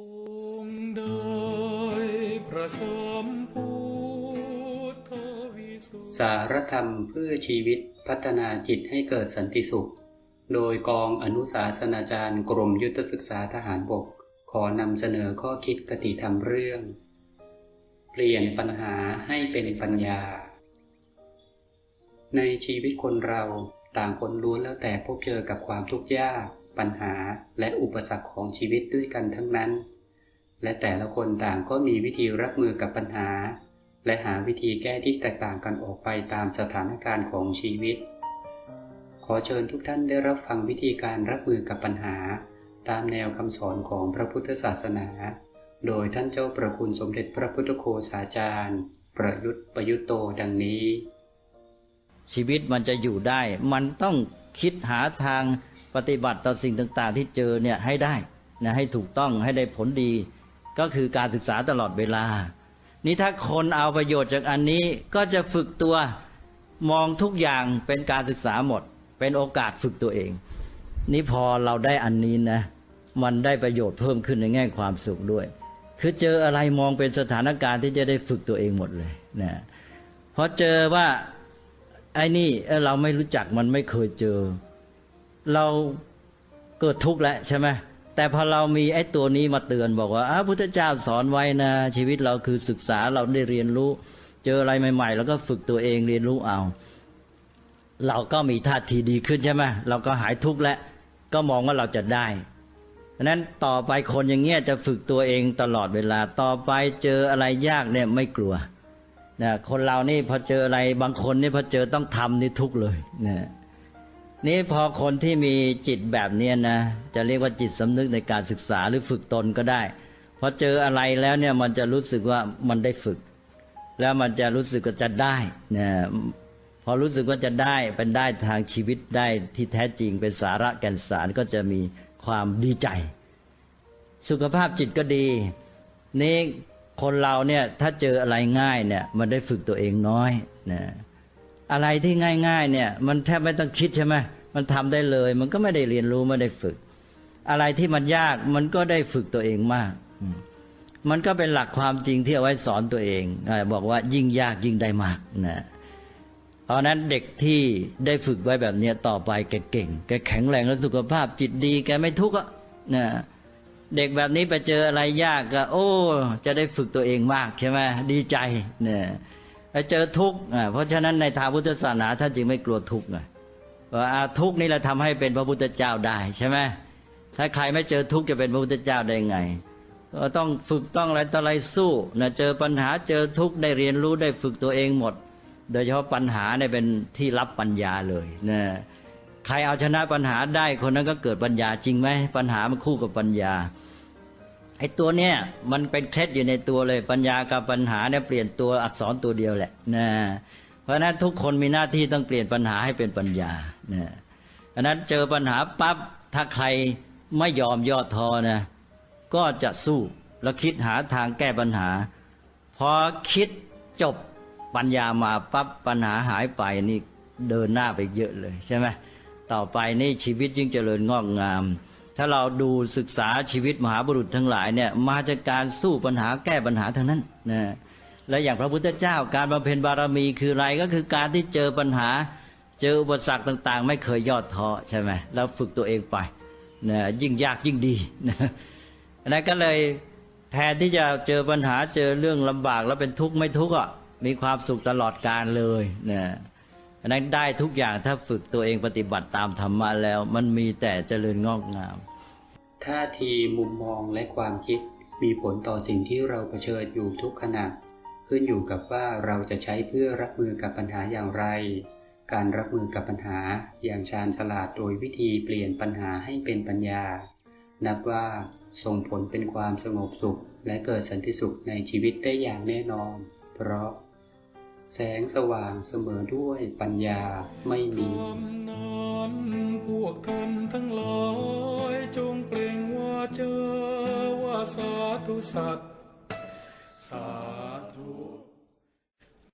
องค์ใดพระสมพุทธวิสุทธิสารธรรมเพื่อชีวิตพัฒนาจิตให้เกิดสันติสุข โดยกองอนุสาสนาจารย์กรมยุทธศึกษาทหารบก ขอนำเสนอข้อคิดกติธรรมเรื่อง เปลี่ยนปัญหาให้เป็นปัญญา ในชีวิตคนเราต่างคนล้วนแล้วแต่พบเจอกับความทุกข์ยาก ปัญหาและอุปสรรคของชีวิตด้วยกันทั้งนั้น และแต่ละคนต่างก็มีวิธีรับมือกับปัญหา และหาวิธีแก้ที่แตกต่างกันออกไปตามสถานการณ์ของชีวิต ขอเชิญทุกท่านได้รับฟังวิธีการรับมือกับปัญหา ตามแนวคำสอนของพระพุทธศาสนา โดยท่านเจ้าประคุณสมเด็จพระพุทธโฆษาจารย์ ประยุทธ์ประยุทธ์โตดังนี้ชีวิตมันจะอยู่ได้ มันต้องคิดหาทาง ปฏิบัติต่อสิ่งต่างๆ ที่เจอเนี่ยให้ได้นะให้ถูกต้องให้ได้ผลดี ก็คือการศึกษาตลอดเวลา นี่ถ้าคนเอาประโยชน์จากอันนี้ก็จะฝึกตัวมองทุกอย่างเป็นการศึกษาหมด เป็นโอกาสฝึกตัวเอง นี่พอเราได้อันนี้นะ มันได้ประโยชน์เพิ่มขึ้นในแง่ความสุขด้วย คือเจออะไรมองเป็นสถานการณ์ที่จะได้ฝึกตัวเองหมดเลยนะพอเจอว่าไอ้นี่เอ้ยเราไม่รู้จักมันไม่เคยเจอ เราเกิดทุกข์แล้วใช่ไหมแต่พอเรามีไอ้ตัวนี้มาเตือนบอกว่าอ้าพุทธเจ้าสอนไว้นะ ชีวิตเราคือศึกษาเราได้เรียนรู้ เจออะไรใหม่ ๆ แล้วก็ฝึกตัวเองเรียนรู้เอา เราก็มีท่าทีดีขึ้นใช่ไหมเราก็หายทุกข์แล้วก็มองว่าเราจะได้ฉะนั้นต่อไปคนอย่างเงี้ยจะฝึกตัวเองตลอดเวลาต่อไปเจออะไรยากเนี่ยไม่กลัวนะคนเรานี่พอเจออะไรบางคนนี่พอเจอต้องทำนี่ทุกข์เลยนะ นี่พอคนที่มีจิตแบบเนี้ยนะจะเรียกว่าจิตสำนึกในการศึกษาหรือฝึกตนก็ได้พอเจออะไรแล้วเนี่ยมันจะรู้สึกว่ามันได้ฝึก แล้วมันจะรู้สึกว่าจะได้นะพอรู้สึกว่าจะได้เป็นได้ทางชีวิตได้ที่แท้จริงเป็นสาระแก่นสารก็จะมีความดีใจ สุขภาพจิตก็ดี นี่คนเราเนี่ยถ้าเจออะไรง่ายเนี่ยมันได้ฝึกตัวเองน้อยนะอะไรที่ง่ายๆเนี่ยมันแทบไม่ต้องคิดใช่ไหม มันทำได้เลย มันก็ไม่ได้เรียนรู้ไม่ได้ฝึก อะไรที่มันยากมันก็ได้ฝึกตัวเองมากมันก็เป็นหลักความจริงที่เอาไว้สอนตัวเองบอกว่ายิ่งยากยิ่งได้มากนะเพราะนั้นเด็กที่ได้ฝึกไว้แบบเนี้ต่อไปแกเก่งแกแข็งแรงและสุขภาพจิตดี แกไม่ทุกข์อะนะเด็กแบบนี้ไปเจออะไรยากก็ โอ้ จะได้ฝึกตัวเองมากใช่ไหมดีใจเนี่ยไปเจอทุกข์เพราะฉะนั้นในทางพุทธศาสนาท่านจึงไม่กลัวทุกข์ไง ว่าทุกนี่แหละทำให้เป็นพระพุทธเจ้าได้ใช่ไหมถ้าใครไม่เจอทุกจะเป็นพระพุทธเจ้าได้ไงก็ต้องฝึกต้องอะไรต่ออะไรสู้นะเจอปัญหาเจอทุกได้เรียนรู้ได้ฝึกตัวเองหมด โดยเฉพาะปัญหาเนี่ยเป็นที่รับปัญญาเลยนะใครเอาชนะปัญหาได้คนนั้นก็เกิดปัญญาจริงไหมปัญหามันคู่กับปัญญาไอ้ตัวเนี้ยมันเป็นเคล็ดอยู่ในตัวเลยปัญญากับปัญหาเนี่ยเปลี่ยนตัวอักษรตัวเดียวแหละนะ เพราะนั้นทุกคนมีหน้าที่ต้องเปลี่ยนปัญหาให้เป็นปัญญานะเพราะฉะนั้นเจอปัญหาปั๊บถ้าใครไม่ยอมย่อท้อนะ ก็จะสู้แล้วคิดหาทางแก้ปัญหา พอคิดจบปัญญามาปั๊บปัญหาหายไปนี่เดินหน้าไปเยอะเลยใช่ไหมต่อไปนี่ชีวิตยิ่งเจริญงอกงาม ถ้าเราดูศึกษาชีวิตมหาบุรุษทั้งหลายเนี่ยมาจากการสู้ปัญหาแก้ปัญหาทั้งนั้นนะ และอย่างพระพุทธเจ้าการบำเพ็ญบารมีคืออะไรก็คือการที่เจอปัญหา เจออุปสรรคต่าง ๆ ไม่เคยย่อท้อใช่ไหมแล้วฝึกตัวเองไปนะยิ่งยากยิ่งดีนะนั้นก็เลยแทนที่จะเจอปัญหาเจอเรื่องลำบากแล้วเป็นทุกข์ไม่ทุกข์อะมีความสุขตลอดกาลเลยนะนนั้นได้ทุกอย่างถ้าฝึกตัวเองปฏิบัติตามธรรมะแล้ว มันมีแต่เจริญงอกงามท่าทีมุมมองและความคิดมีผลต่อสิ่งที่เราเผชิญอยู่ทุกขณะ ขึ้นอยู่กับว่าเราจะใช้เพื่อรับมือกับปัญหาอย่างไร การรับมือกับปัญหาอย่างชาญฉลาดโดยวิธีเปลี่ยนปัญหาให้เป็นปัญญา นับว่าส่งผลเป็นความสงบสุข และเกิดสันติสุขในชีวิตได้อย่างแน่นอน เพราะ แสงสว่างเสมอด้วยปัญญาไม่มีนนพวกท่านทั้งหลายจงเปล่งว่าเจอว่าสาธุสัตว์สา